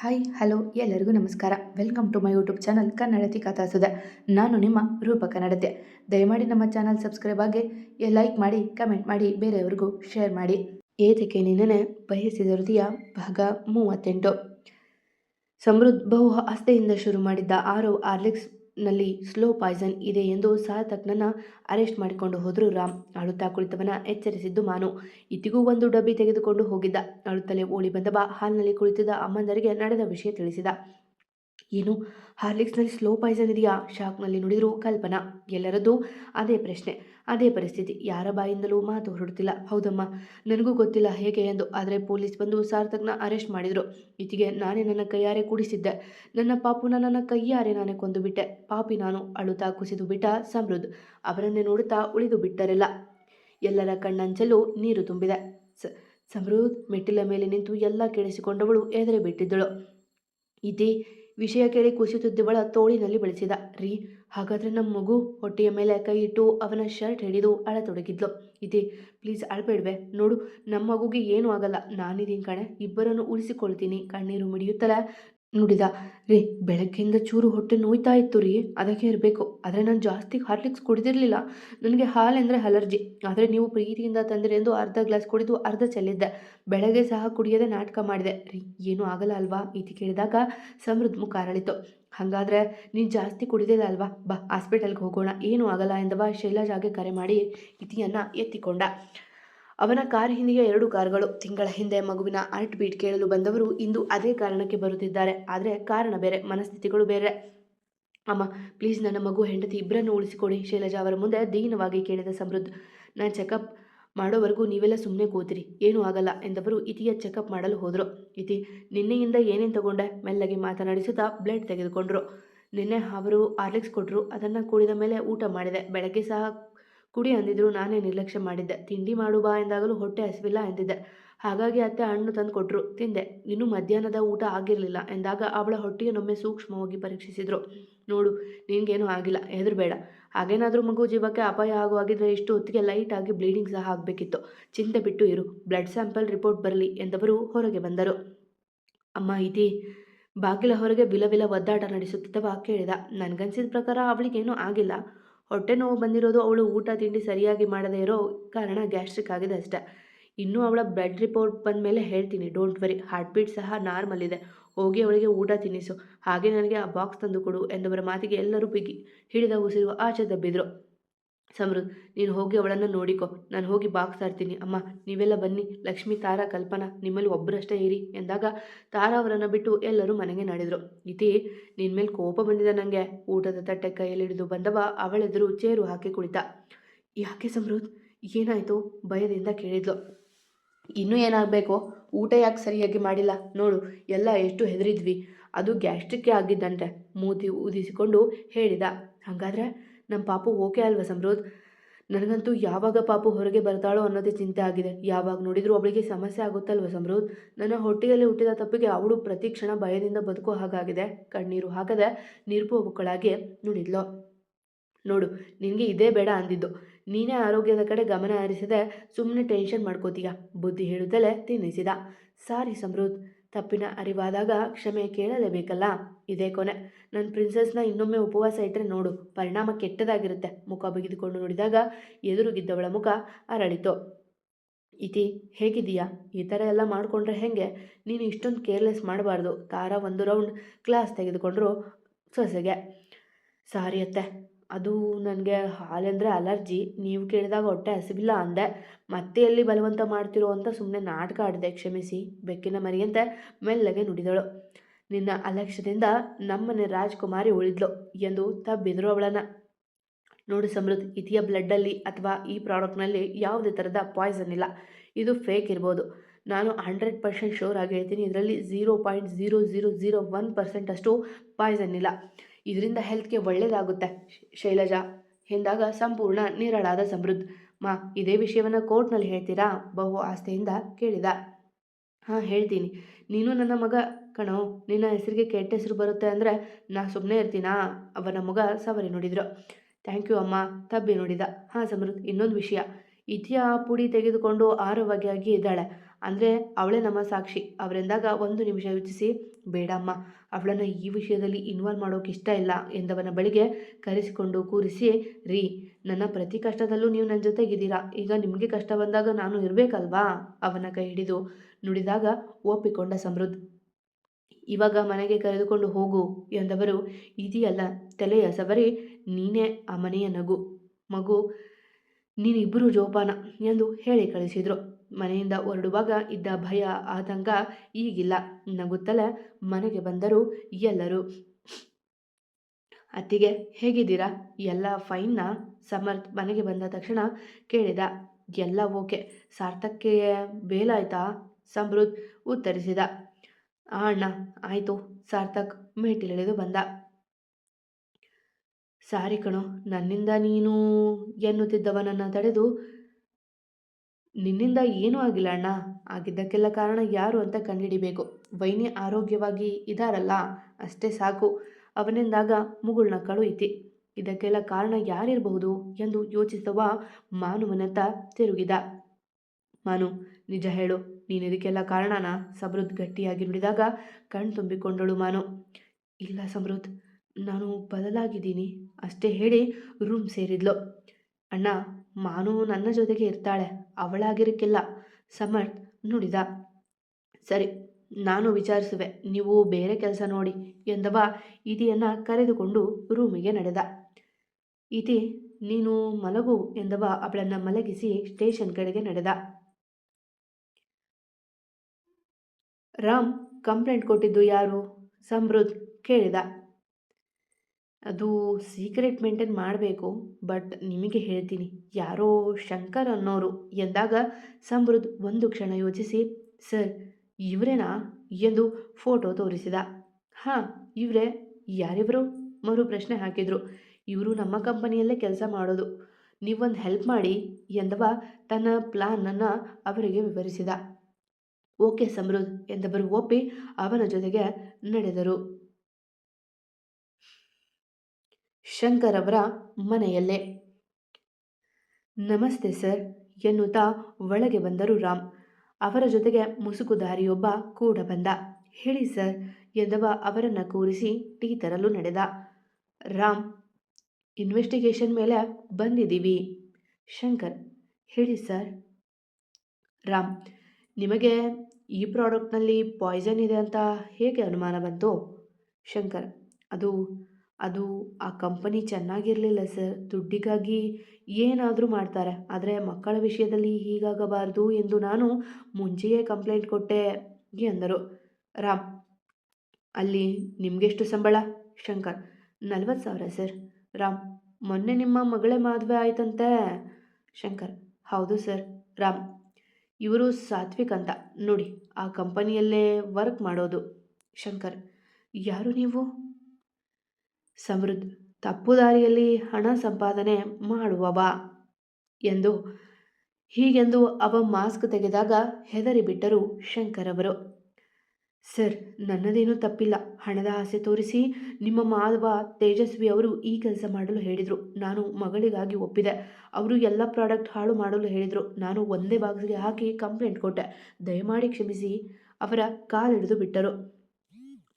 Hi hello ಎಲ್ಲರಿಗೂ ನಮಸ್ಕಾರ. Welcome to my YouTube channel Kannadathi Kathasudha ನಾನು ನಿಮ್ಮ ರೂಪ ಕನ್ನಡತೆ ದಯಮಾಡಿ ನಮ್ಮ ಚಾನಲ್ ಸಬ್ಸ್ಕ್ರೈಬ್ ಆಗಿ ಲೈಕ್ ಮಾಡಿ ಕಮೆಂಟ್ ಮಾಡಿ, ಬೇರೆಯವ್ರಿಗೂ ಶೇರ್ ಮಾಡಿ. ಏತಕ್ಕೆ ನಿನ್ನೆ ಬಯಸಿದ ಹೃದಯ ಭಾಗ ಮೂವತ್ತೆಂಟು. ಸಮೃದ್ಧ ಬಹು ಆಸ್ತೆಯಿಂದ ಶುರು ಮಾಡಿದ್ದ ಆರೋ ಆರ್ಲಿಕ್ಸ್ ನಲ್ಲಿ ಸ್ಲೋ ಪಾಯ್ಸನ್ ಇದೆ ಎಂದು ಸಹ ತಜ್ಞನ ಅರೆಸ್ಟ್ ಮಾಡಿಕೊಂಡು ಹೋದರು ರಾಮ್. ಅಳುತ್ತಾ ಕುಳಿತವನ ಎಚ್ಚರಿಸಿದ್ದು ಮಾನು. ಇತಿಗೂ ಒಂದು ಡಬ್ಬಿ ತೆಗೆದುಕೊಂಡು ಹೋಗಿದ್ದ. ಅಳುತ್ತಲೇ ಓಡಿ ಬಂದವ ಹಾಲ್ನಲ್ಲಿ ಕುಳಿತಿದ್ದ ಅಮ್ಮಂದರಿಗೆ ನಡೆದ ವಿಷಯ ತಿಳಿಸಿದ. ಏನು? ಹಾರ್ಲಿಕ್ಸ್ನಲ್ಲಿ ಸ್ಲೋ ಪಾಯ್ಸನ್ ಇದೆಯಾ? ಶಾಕ್ನಲ್ಲಿ ನುಡಿದರು ಕಲ್ಪನಾ. ಎಲ್ಲರದ್ದು ಅದೇ ಪ್ರಶ್ನೆ. ಅದೇ ಪರಿಸ್ಥಿತಿ. ಯಾರ ಬಾಯಿಂದಲೂ ಮಾತು ಹೊರಡುತ್ತಿಲ್ಲ. ಹೌದಮ್ಮ, ನನಗೂ ಗೊತ್ತಿಲ್ಲ ಹೇಗೆ ಎಂದು. ಆದರೆ ಪೊಲೀಸ್ ಬಂದು ಸಾರ್ಥಕ್ನ ಅರೆಸ್ಟ್ ಮಾಡಿದರು. ಇತಿಗೆ ನಾನೇ ನನ್ನ ಕೈಯಾರೆ ಕೂಡಿಸಿದ್ದೆ. ನನ್ನ ಪಾಪುನ ನನ್ನ ಕೈಯಾರೆ ನಾನೇ ಕೊಂದು ಬಿಟ್ಟೆ. ಪಾಪಿ ನಾನು. ಅಳುತ್ತಾ ಕುಸಿದು ಬಿಟ್ಟ ಸಮೃದ್. ಅವರನ್ನೇ ನೋಡುತ್ತಾ ಉಳಿದು ಬಿಟ್ಟರೆಲ್ಲ. ಎಲ್ಲರ ಕಣ್ಣಂಚಲು ನೀರು ತುಂಬಿದೆ. ಸ ಸಮೃದ್ಧ ಮೆಟ್ಟಿಲ ಮೇಲೆ ನಿಂತು ಎಲ್ಲ ಕೇಳಿಸಿಕೊಂಡವಳು ಎದುರೆ ಬಿಟ್ಟಿದ್ದಳು ಇತಿ ವಿಷಯ ಕೇಳಿ ಕುಸಿಯುತ್ತಿದ್ದವಳ ತೋಳಿನಲ್ಲಿ ಬೆಳೆಸಿದ. ರೀ ಹಾಗಾದ್ರೆ ನಮ್ಮ ಮಗು ಹೊಟ್ಟೆಯ ಮೇಲೆ ಕೈ ಇಟ್ಟು ಅವನ ಶರ್ಟ್ ಹಿಡಿದು ಅಳತೊಡಗಿದ್ಲು. ಇದೆ ಪ್ಲೀಸ್ ಅಳಬೇಡ್ವೆ. ನೋಡು ನಮ್ಮ ಮಗುಗೆ ಏನೂ ಆಗಲ್ಲ. ನಾನಿದ್ದೀನಿ ಕಣೆ, ಇಬ್ಬರನ್ನು ಉಳಿಸಿಕೊಳ್ತೀನಿ. ಕಣ್ಣೀರು ಮಿಡಿಯುತ್ತಲೇ ನುಡಿದ. ರೀ, ಬೆಳಗ್ಗೆಯಿಂದ ಚೂರು ಹೊಟ್ಟೆ ನೋಯ್ತಾ ಇತ್ತು ರೀ. ಅದಕ್ಕೆ ಇರಬೇಕು. ಆದರೆ ನಾನು ಜಾಸ್ತಿ ಹಾರ್ಲಿಕ್ಸ್ ಕುಡಿದಿರಲಿಲ್ಲ. ನನಗೆ ಹಾಲೆಂದರೆ ಅಲರ್ಜಿ. ಆದರೆ ನೀವು ಪ್ರೀತಿಯಿಂದ ತಂದಿರಿ ಎಂದು ಅರ್ಧ ಗ್ಲಾಸ್ ಕುಡಿದು ಅರ್ಧ ಚೆಲ್ಲಿದ್ದೆ. ಬೆಳಗ್ಗೆ ಸಹ ಕುಡಿಯದೆ ನಾಟಕ ಮಾಡಿದೆ. ರೀ, ಏನೂ ಆಗಲ್ಲ ಅಲ್ವಾ? ಇತಿ ಕೇಳಿದಾಗ ಸಮೃದ್ಧ ಮುಖ ಅರಳಿತು. ಹಾಗಾದರೆ ನೀನು ಜಾಸ್ತಿ ಕುಡಿದಿಲ್ಲ ಅಲ್ವಾ? ಬಾ, ಹಾಸ್ಪಿಟಲ್ಗೆ ಹೋಗೋಣ. ಏನೂ ಆಗಲ್ಲ ಎಂದವ. ಶೈಲಜಾಗೆ ಕರೆ ಮಾಡಿ ಇತಿಯನ್ನು ಎತ್ತಿಕೊಂಡ. ಅವನ ಕಾರ್ ಹಿಂದಿಗೆ ಎರಡು ಕಾರ್ಗಳು. ತಿಂಗಳ ಹಿಂದೆ ಮಗುವಿನ ಹಾರ್ಟ್ ಬೀಟ್ ಕೇಳಲು ಬಂದವರು ಇಂದು ಅದೇ ಕಾರಣಕ್ಕೆ ಬರುತ್ತಿದ್ದಾರೆ. ಆದರೆ ಕಾರಣ ಬೇರೆ, ಮನಸ್ಥಿತಿಗಳು ಬೇರೆ. ಅಮ್ಮ ಪ್ಲೀಸ್ ನನ್ನ ಮಗು, ಹೆಂಡತಿ ಇಬ್ಬರನ್ನು ಉಳಿಸಿಕೊಡಿ. ಶೈಲಜಾ ಅವರ ಮುಂದೆ ದೀನವಾಗಿ ಕೇಳಿದ ಸಮೃದ್ಧ. ನಾನು ಚೆಕಪ್ ಮಾಡೋವರೆಗೂ ನೀವೆಲ್ಲ ಸುಮ್ಮನೆ ಕೂತಿರಿ. ಏನೂ ಆಗಲ್ಲ ಎಂದವರು ಇತಿಯ ಚೆಕಪ್ ಮಾಡಲು ಹೋದರು. ಇತಿ, ನಿನ್ನೆಯಿಂದ ಏನೇನು ತಗೊಂಡೆ? ಮೆಲ್ಲಗೆ ಮಾತನಾಡಿಸುತ್ತಾ ಬ್ಲಡ್ ತೆಗೆದುಕೊಂಡರು. ನಿನ್ನೆ ಅವರು ಆರ್ಲಿಕ್ಸ್ ಕೊಟ್ಟರು ಅದನ್ನು ಕುಡಿದ ಮೇಲೆ ಊಟ ಮಾಡಿದೆ. ಬೆಳಗ್ಗೆ ಸಹ ಕುಡಿ ಅಂದಿದ್ರು. ನಾನೇ ನಿರ್ಲಕ್ಷ್ಯ ಮಾಡಿದ್ದೆ. ತಿಂಡಿ ಮಾಡು ಬಾ ಎಂದಾಗಲೂ ಹೊಟ್ಟೆ ಹಸಿವಿಲ್ಲ ಎಂದಿದ್ದೆ. ಹಾಗಾಗಿ ಅತ್ತೆ ಹಣ್ಣು ತಂದು ಕೊಟ್ಟರು ತಿಂದೆ. ಇನ್ನೂ ಮಧ್ಯಾಹ್ನದ ಊಟ ಆಗಿರಲಿಲ್ಲ. ಎಂದಾಗ ಅವಳ ಹೊಟ್ಟೆಯನ್ನೊಮ್ಮೆ ಸೂಕ್ಷ್ಮವಾಗಿ ಪರೀಕ್ಷಿಸಿದ್ರು. ನೋಡು, ನಿನಗೇನೂ ಆಗಿಲ್ಲ. ಹೆದರಬೇಡ. ಹಾಗೇನಾದರೂ ಮಗು ಜೀವಕ್ಕೆ ಅಪಾಯ ಆಗುವಾಗಿದ್ದರೆ ಇಷ್ಟು ಹೊತ್ತಿಗೆ ಲೈಟಾಗಿ ಬ್ಲೀಡಿಂಗ್ ಸಹ ಆಗಬೇಕಿತ್ತು. ಚಿಂತೆ ಬಿಟ್ಟು ಇರು. ಬ್ಲಡ್ ಸ್ಯಾಂಪಲ್ ರಿಪೋರ್ಟ್ ಬರಲಿ ಎಂದವರು ಹೊರಗೆ ಬಂದರು. ಅಮ್ಮ, ಇತಿ. ಬಾಗಿಲ ಹೊರಗೆ ವಿಲವಿಲ ಒದ್ದಾಟ ನಡೆಸುತ್ತಿದ್ದವ ಕೇಳಿದ. ನನಗನ್ಸಿದ ಪ್ರಕಾರ ಅವಳಿಗೇನೂ ಆಗಿಲ್ಲ. ಹೊಟ್ಟೆ ನೋವು ಬಂದಿರೋದು ಅವಳು ಊಟ ತಿಂಡಿ ಸರಿಯಾಗಿ ಮಾಡದೇ ಇರೋ ಕಾರಣ ಗ್ಯಾಸ್ಟ್ರಿಕ್ ಆಗಿದೆ ಅಷ್ಟೇ. ಇನ್ನೂ ಅವಳ ಬ್ಲಡ್ ರಿಪೋರ್ಟ್ ಬಂದ ಮೇಲೆ ಹೇಳ್ತೀನಿ ಡೋಂಟ್ ವರಿ ಹಾರ್ಟ್ ಬೀಟ್ ಸಹ ನಾರ್ಮಲ್ ಇದೆ. ಹೋಗಿ ಅವಳಿಗೆ ಊಟ ತಿನ್ನಿಸು. ಹಾಗೆ ನನಗೆ ಆ ಬಾಕ್ಸ್ ತಂದು ಕೊಡು ಎಂದವರ ಮಾತಿಗೆ ಎಲ್ಲರೂ ಬಿಗಿ ಹಿಡಿದ ಉಸಿರು ಆಚೆ ದಬ್ಬಿದ್ರು. ಸಮೃದ್ಧ ನೀನು ಹೋಗಿ ಅವಳನ್ನು ನೋಡಿಕೊ. ನಾನು ಹೋಗಿ ಬಾಕ್ಸ್ ಆಡ್ತೀನಿ ಅಮ್ಮ, ನೀವೆಲ್ಲ ಬನ್ನಿ. ಲಕ್ಷ್ಮಿ, ತಾರಾ, ಕಲ್ಪನಾ, ನಿಮ್ಮಲ್ಲಿ ಒಬ್ಬರಷ್ಟೇ ಇರಿ ಎಂದಾಗ ತಾರಾ ಅವರನ್ನು ಬಿಟ್ಟು ಎಲ್ಲರೂ ಮನೆಗೆ ನಡೆದರು. ಇತಿ ನಿನ್ನ ಮೇಲೆ ಕೋಪ ಬಂದಿದೆ ನನಗೆ ಊಟದ ತಟ್ಟೆ ಕೈಯಲ್ಲಿ ಹಿಡಿದು ಬಂದವ ಅವಳೆದುರು ಚೇರು ಹಾಕಿ ಕುಳಿತ. ಯಾಕೆ ಸಮೃದ್ಧ ಏನಾಯಿತು? ಭಯದಿಂದ ಕೇಳಿದ್ಲು. ಇನ್ನೂ ಏನಾಗಬೇಕು? ಊಟ ಯಾಕೆ ಸರಿಯಾಗಿ ಮಾಡಿಲ್ಲ? ನೋಡು, ಎಲ್ಲ ಎಷ್ಟು ಹೆದರಿದ್ವಿ. ಅದು ಗ್ಯಾಸ್ಟ್ರಿಕ್ಕೇ ಆಗಿದ್ದಂತೆ. ಮೂತಿ ಊದಿಸಿಕೊಂಡು ಹೇಳಿದ. ಹಾಗಾದರೆ ನಮ್ಮ ಪಾಪು ಓಕೆ ಅಲ್ವಾ ಸಮೃದ್ಧ ನನಗಂತೂ ಯಾವಾಗ ಪಾಪು ಹೊರಗೆ ಬರ್ತಾಳೋ ಅನ್ನೋದೇ ಚಿಂತೆ ಆಗಿದೆ. ಯಾವಾಗ ನೋಡಿದರೂ ಅವಳಿಗೆ ಸಮಸ್ಯೆ ಆಗುತ್ತಲ್ವ ಸಮೃದ್ಧ ನನ್ನ ಹೊಟ್ಟೆಯಲ್ಲಿ ಹುಟ್ಟಿದ ತಪ್ಪಿಗೆ ಅವಳು ಪ್ರತಿ ಕ್ಷಣ ಭಯದಿಂದ ಬದುಕೋ ಹಾಗಾಗಿದೆ. ಕಣ್ಣೀರು ಹಾಕದೆ ನಿರ್ಭೋವುಗಳಾಗಿ ನುಡಿದ್ಲು ನೋಡು, ನಿನಗೆ ಇದೇ ಬೇಡ ಅಂದಿದ್ದು. ನೀನೇ ಆರೋಗ್ಯದ ಕಡೆ ಗಮನ ಹರಿಸದೆ ಸುಮ್ಮನೆ ಟೆನ್ಷನ್ ಮಾಡ್ಕೋತೀಯ? ಬುದ್ಧಿ ಹೇಳುತ್ತಲೇ ತಿನ್ನಿಸಿದ. ಸಾರಿ ಸಮೃದ್ಧ ತಪ್ಪಿನ ಅರಿವಾದಾಗ ಕ್ಷಮೆ ಕೇಳಲೇಬೇಕಲ್ಲ? ಇದೇ ಕೊನೆ. ನನ್ನ ಪ್ರಿನ್ಸಸ್ನ ಇನ್ನೊಮ್ಮೆ ಉಪವಾಸ ಇಟ್ಟರೆ ನೋಡು, ಪರಿಣಾಮ ಕೆಟ್ಟದಾಗಿರುತ್ತೆ. ಮುಖ ಬಗೆದುಕೊಂಡು ನೋಡಿದಾಗ ಎದುರುಗಿದ್ದವಳ ಮುಖ ಅರಳಿತು. ಇತಿ ಹೇಗಿದೀಯಾ ಈ ಥರ ಎಲ್ಲ ಮಾಡಿಕೊಂಡ್ರೆ ಹೇಗೆ? ನೀನು ಇಷ್ಟೊಂದು ಕೇರ್ಲೆಸ್ ಮಾಡಬಾರ್ದು. ತಾರಾ ಒಂದು ರೌಂಡ್ ಕ್ಲಾಸ್ ತೆಗೆದುಕೊಂಡ್ರು ಸೊಸೆಗೆ. ಸಾರಿ ಅತ್ತೆ. ಅದು ನನಗೆ ಹಾಲೆಂದರೆ ಅಲರ್ಜಿ. ನೀವು ಕೇಳಿದಾಗ ಹೊಟ್ಟೆ ಹಸಿವಿಲ್ಲ ಅಂದೆ. ಮತ್ತೆ ಎಲ್ಲಿ ಬಲವಂತ ಮಾಡ್ತಿರೋ ಅಂತ ಸುಮ್ಮನೆ ನಾಟಕ ಆಡಿದೆ, ಕ್ಷಮಿಸಿ. ಬೆಕ್ಕಿನ ಮರಿಯಂತೆ ಮೆಲ್ಲಗೆ ನುಡಿದಳು. ನಿನ್ನ ಅಲಕ್ಷ್ಯದಿಂದ ನಮ್ಮನೆ ರಾಜ್ಕುಮಾರಿ ಉಳಿದ್ಲು ಎಂದು ತಬ್ಬಿದ್ರು ಅವಳನ್ನು. ನೋಡು ಸಮೃದ್ಧ ಇತಿಯ ಬ್ಲಡ್ಡಲ್ಲಿ ಅಥವಾ ಈ ಪ್ರಾಡಕ್ಟ್ನಲ್ಲಿ ಯಾವುದೇ ಥರದ ಪಾಯ್ಸನ್ ಇಲ್ಲ. ಇದು ಫೇಕ್ ಇರ್ಬೋದು. ನಾನು ಹಂಡ್ರೆಡ್ ಪರ್ಸೆಂಟ್ ಶೋರ್ ಆಗಿ ಹೇಳ್ತೀನಿ. ಇದರಲ್ಲಿ zero point zero zero zero one percent ಅಷ್ಟು ಪಾಯ್ಸನ್ ಇಲ್ಲ. ಇದರಿಂದ ಹೆಲ್ತ್ಗೆ ಒಳ್ಳೆಯದಾಗುತ್ತೆ ಶೈಲಜಾ, ಎಂದಾಗ ಸಂಪೂರ್ಣ ನೀರಳಾದ ಸಮೃದ್ಧ. ಮಾ, ಇದೇ ವಿಷಯವನ್ನು ಕೋರ್ಟ್ನಲ್ಲಿ ಹೇಳ್ತೀರಾ? ಬಹು ಆಸ್ತೆಯಿಂದ ಕೇಳಿದ. ಹಾಂ, ಹೇಳ್ತೀನಿ. ನೀನು ನನ್ನ ಮಗ ಕಣೋ, ನಿನ್ನ ಹೆಸರಿಗೆ ಕೆಟ್ಟ ಹೆಸರು ಬರುತ್ತೆ ಅಂದರೆ ನಾ ಸುಮ್ಮನೆ ಇರ್ತೀನಾ? ಅವನ ಮಗ ಸವರಿ ನೋಡಿದ್ರು. ಥ್ಯಾಂಕ್ ಯು ಅಮ್ಮ, ತಬ್ಬಿ ನೋಡಿದ. ಹಾಂ, ಸಮೃದ್ಧ, ಇನ್ನೊಂದು ವಿಷಯ. ಇತಿಯ ಪುಡಿ ತೆಗೆದುಕೊಂಡು ಆರೋಗ್ಯವಾಗಿ ಇದ್ದಾಳೆ. ಅಂದರೆ ಅವಳೇ ನಮ್ಮ ಸಾಕ್ಷಿ. ಅವರೆಂದಾಗ ಒಂದು ನಿಮಿಷ ಯೋಚಿಸಿ. ಬೇಡಮ್ಮ, ಅವಳನ್ನು ಈ ವಿಷಯದಲ್ಲಿ ಇನ್ವಾಲ್ವ್ ಮಾಡೋಕೆ ಇಷ್ಟ ಇಲ್ಲ ಎಂದವನ ಬಳಿಗೆ ಕರೆಸಿಕೊಂಡು ಕೂರಿಸಿ, ರೀ, ನನ್ನ ಪ್ರತಿ ಕಷ್ಟದಲ್ಲೂ ನೀವು ನನ್ನ ಜೊತೆಗಿದ್ದೀರಾ? ಈಗ ನಿಮಗೆ ಕಷ್ಟ ಬಂದಾಗ ನಾನು ಇರಬೇಕಲ್ವಾ? ಅವನ ಕೈ ಹಿಡಿದು ನುಡಿದಾಗ ಒಪ್ಪಿಕೊಂಡ ಸಮೃದ್ಧ ಇವಾಗ ಮನೆಗೆ ಕರೆದುಕೊಂಡು ಹೋಗು ಎಂದವರು ಇದೆಯಲ್ಲ ತಲೆಯ ಸವರಿ, ನೀನೇ ಆ ಮನೆಯ ನಗು. ಮಗು ನೀನಿಬ್ಬರು ಜೋಪಾನ ಎಂದು ಹೇಳಿ ಕಳಿಸಿದರು. ಮನೆಯಿಂದ ಹೊರಡುವಾಗ ಇದ್ದ ಭಯ, ಆತಂಕ ಈಗಿಲ್ಲ. ನಗುತ್ತಲೇ ಮನೆಗೆ ಬಂದರು ಎಲ್ಲರೂ. ಅತ್ತಿಗೆ, ಹೇಗಿದ್ದೀರಾ? ಎಲ್ಲ ಫೈನ್ನ ಸಮರ್ಥ್ ಮನೆಗೆ ಬಂದ ತಕ್ಷಣ ಕೇಳಿದ. ಎಲ್ಲ ಓಕೆ ಸಾರ್ಥಕ್ಕೆ ಬೇಲಾಯ್ತಾ ಸಮೃದ್ಧ್ ಉತ್ತರಿಸಿದ. ಆ ಅಣ್ಣ, ಆಯಿತು. ಸಾರ್ಥಕ್ ಮೇಟಿಲಿಳಿದು ಬಂದ. ಸಾರಿ ಕಣೋ, ನನ್ನಿಂದ ನೀನು ಎನ್ನುತ್ತಿದ್ದವನನ್ನು ತಡೆದು ನಿನ್ನಿಂದ ಏನೂ ಆಗಿಲ್ಲ ಅಣ್ಣ. ಆಗಿದ್ದಕ್ಕೆಲ್ಲ ಕಾರಣ ಯಾರು ಅಂತ ಕಂಡುಹಿಡಿಬೇಕು. ವೈನಿ ಆರೋಗ್ಯವಾಗಿ ಇದಾರಲ್ಲ, ಅಷ್ಟೇ ಸಾಕು. ಅವನಿಂದಾಗ ಮುಗುಳ್ನ ಕಳುಹಿತಿ ಇದಕ್ಕೆಲ್ಲ ಕಾರಣ ಯಾರಿರಬಹುದು ಎಂದು ಯೋಚಿಸುವ ಮಾನುವನತ್ತ ತಿರುಗಿದ. ಮಾನು, ನಿಜ ಹೇಳು ನೀನು ಇದಕ್ಕೆಲ್ಲ ಕಾರಣನ ಸಮೃದ್ಧ ಗಟ್ಟಿಯಾಗಿ ನುಡಿದಾಗ ಕಣ್ ತುಂಬಿಕೊಂಡಳು ಮಾನು. ಇಲ್ಲ ಸಮೃದ್ಧ, ನಾನು ಬದಲಾಗಿದ್ದೀನಿ, ಅಷ್ಟೇ ಹೇಳಿ ರೂಮ್ ಸೇರಿದ್ಲು. ಅಣ್ಣ, ಮಾನು ನನ್ನ ಜೊತೆಗೆ ಇರ್ತಾಳೆ. ಅವಳಾಗಿರಕ್ಕಿಲ್ಲ. ಸಮರ್ಥ್ ನುಡಿದ, ಸರಿ, ನಾನು ವಿಚಾರಿಸುವೆ. ನೀವು ಬೇರೆ ಕೆಲಸ ನೋಡಿ ಎಂದವ ಇತಿಯನ್ನು ಕರೆದುಕೊಂಡು ರೂಮಿಗೆ ನಡೆದ. ಇತಿ, ನೀನು ಮಲಗು ಎಂದವ ಅವಳನ್ನು ಮಲಗಿಸಿ ಸ್ಟೇಷನ್ ಕಡೆಗೆ ನಡೆದ. ರಾಮ್ ಕಂಪ್ಲೇಂಟ್ ಕೊಟ್ಟಿದ್ದು ಯಾರು? ಸಮೃದ್ಧ್ ಕೇಳಿದ. ಅದು ಸೀಕ್ರೆಟ್ ಮೇಂಟೈನ್ ಮಾಡಬೇಕು ಬಟ್ ನಿಮಗೆ ಹೇಳ್ತೀನಿ, ಯಾರೋ ಶಂಕರ್ ಅನ್ನೋರು ಎಂದಾಗ ಸಮೃದ್ಧ್ ಒಂದು ಕ್ಷಣ ಯೋಚಿಸಿ, ಸರ್, ಇವರೇನಾ? ಎಂದು ಫೋಟೋ ತೋರಿಸಿದ. ಹಾಂ, ಇವರೇ, ಯಾರಿವರು? ಮರು ಪ್ರಶ್ನೆ ಹಾಕಿದರು. ಇವರು ನಮ್ಮ ಕಂಪನಿಯಲ್ಲೇ ಕೆಲಸ ಮಾಡೋದು. ನೀವೊಂದು ಹೆಲ್ಪ್ ಮಾಡಿ ಎಂದವ ತನ್ನ ಪ್ಲಾನನ್ನು ಅವರಿಗೆ ವಿವರಿಸಿದ. ಓಕೆ ಸಮೃದ್ಧ್ ಎಂದವರು ಒಪ್ಪಿ ಅವನ ಜೊತೆಗೆ ನಡೆದರು. ಶಂಕರ್ ಅವರ ಮನೆಯಲ್ಲೇ. ನಮಸ್ತೆ ಸರ್, ಎನ್ನುತ್ತಾ ಒಳಗೆ ಬಂದರು ರಾಮ್. ಅವರ ಜೊತೆಗೆ ಮುಸುಕುದಾರಿಯೊಬ್ಬ ಕೂಡ ಬಂದ. ಹೇಳಿ ಸರ್, ಎಂದವ ಅವರನ್ನು ಕೂರಿಸಿ ಟೀ ತರಲು ನಡೆದ. ರಾಮ್, ಇನ್ವೆಸ್ಟಿಗೇಷನ್ ಮೇಲೆ ಬಂದಿದ್ದೀವಿ. ಶಂಕರ್, ಹೇಳಿ ಸರ್. ರಾಮ್, ನಿಮಗೆ ಈ ಪ್ರಾಡಕ್ಟ್ನಲ್ಲಿ ಪಾಯ್ಸನ್ ಇದೆ ಅಂತ ಹೇಗೆ ಅನುಮಾನ ಬಂತು? ಶಂಕರ್, ಅದು ಅದು ಆ ಕಂಪನಿ ಚೆನ್ನಾಗಿರಲಿಲ್ಲ ಸರ್. ದುಡ್ಡಿಗಾಗಿ ಏನಾದರೂ ಮಾಡ್ತಾರೆ. ಆದರೆ ಮಕ್ಕಳ ವಿಷಯದಲ್ಲಿ ಹೀಗಾಗಬಾರದು ಎಂದು ನಾನು ಮುಂಚೆಯೇ ಕಂಪ್ಲೇಂಟ್ ಕೊಟ್ಟೆ ಎಂದರು. ರಾಮ್, ಅಲ್ಲಿ ನಿಮಗೆಷ್ಟು ಸಂಬಳ? ಶಂಕರ್, ನಲ್ವತ್ತು ಸಾವಿರ ಸರ್. ರಾಮ್, ಮೊನ್ನೆ ನಿಮ್ಮ ಮಗಳೇ ಮದುವೆ ಆಯ್ತಂತೆ? ಶಂಕರ್, ಹೌದು ಸರ್. ರಾಮ್, ಇವರು ಸಾತ್ವಿಕ್ ಅಂತ. ನೋಡಿ, ಆ ಕಂಪನಿಯಲ್ಲೇ ವರ್ಕ್ ಮಾಡೋದು. ಶಂಕರ್, ಯಾರು ನೀವು? ಸಮೃದ್ಧ ತಪ್ಪು ದಾರಿಯಲ್ಲಿ ಹಣ ಸಂಪಾದನೆ ಮಾಡುವವ ಎಂದು, ಹೀಗೆಂದು ಅವ ಮಾಸ್ಕ್ ತೆಗೆದಾಗ ಹೆದರಿಬಿಟ್ಟರು ಶಂಕರ್ ಅವರು ಸರ್, ನನ್ನದೇನೂ ತಪ್ಪಿಲ್ಲ. ಹಣದ ಆಸೆ ತೋರಿಸಿ ನಿಮ್ಮ ಮಾಧವ ತೇಜಸ್ವಿ ಅವರು ಈ ಕೆಲಸ ಮಾಡಲು ಹೇಳಿದರು. ನಾನು ಮಗಳಿಗಾಗಿ ಒಪ್ಪಿದೆ. ಅವರು ಎಲ್ಲ ಪ್ರಾಡಕ್ಟ್ ಹಾಳು ಮಾಡಲು ಹೇಳಿದರು. ನಾನು ಒಂದೇ ಬಾಕ್ಸ್ಗೆ ಹಾಕಿ ಕಂಪ್ಲೇಂಟ್ ಕೊಟ್ಟೆ. ದಯಮಾಡಿ ಕ್ಷಮಿಸಿ. ಅವರ ಕಾಲಿಡಿದು ಬಿಟ್ಟರು.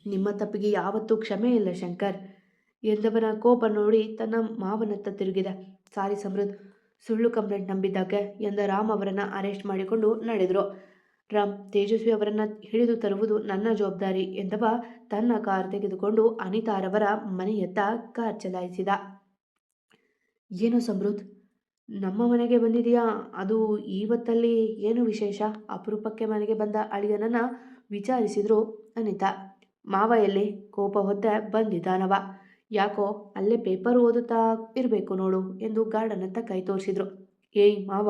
ನಿಮ್ಮ ತಪ್ಪಿಗೆ ಯಾವತ್ತೂ ಕ್ಷಮೆ ಇಲ್ಲ ಶಂಕರ್. ಎಂದವನ ಕೋಪ ನೋಡಿ ತನ್ನ ಮಾವನತ್ತ ತಿರುಗಿದ. ಸಾರಿ ಸಮೃದ್ಧ ಸುಳ್ಳು ಕಂಪ್ಲೇಂಟ್ ನಂಬಿದ್ದಕ್ಕೆ ಎಂದ ರಾಮ್ ಅವರನ್ನು ಅರೆಸ್ಟ್ ಮಾಡಿಕೊಂಡು ನಡೆದರು. ರಾಮ್, ತೇಜಸ್ವಿ ಅವರನ್ನು ಹಿಡಿದು ತರುವುದು ನನ್ನ ಜವಾಬ್ದಾರಿ ಎಂದವ ತನ್ನ ಕಾರ್ ತೆಗೆದುಕೊಂಡು ಅನಿತಾರವರ ಮನೆಯತ್ತ ಕಾರ್ ಚಲಾಯಿಸಿದ. ಏನು ಸಮೃದ್ಧ ನಮ್ಮ ಮನೆಗೆ ಬಂದಿದೆಯಾ ಅದು ಇವತ್ತಲ್ಲಿ ಏನು ವಿಶೇಷ? ಅಪರೂಪಕ್ಕೆ ಮನೆಗೆ ಬಂದ ಅಳಿಯನನ್ನ ವಿಚಾರಿಸಿದ್ರು ಅನಿತಾ. ಮಾವ ಎಲ್ಲಿ? ಕೋಪ ಹೊತ್ತ ಬಂದಿದ್ದಾನವ. ಯಾಕೋ ಅಲ್ಲೇ ಪೇಪರ್ ಓದುತ್ತಾ ಇರಬೇಕು ನೋಡು ಎಂದು ಗಾರ್ಡನತ್ತ ಕೈ ತೋರಿಸಿದ್ರು. ಏಯ್ ಮಾವ,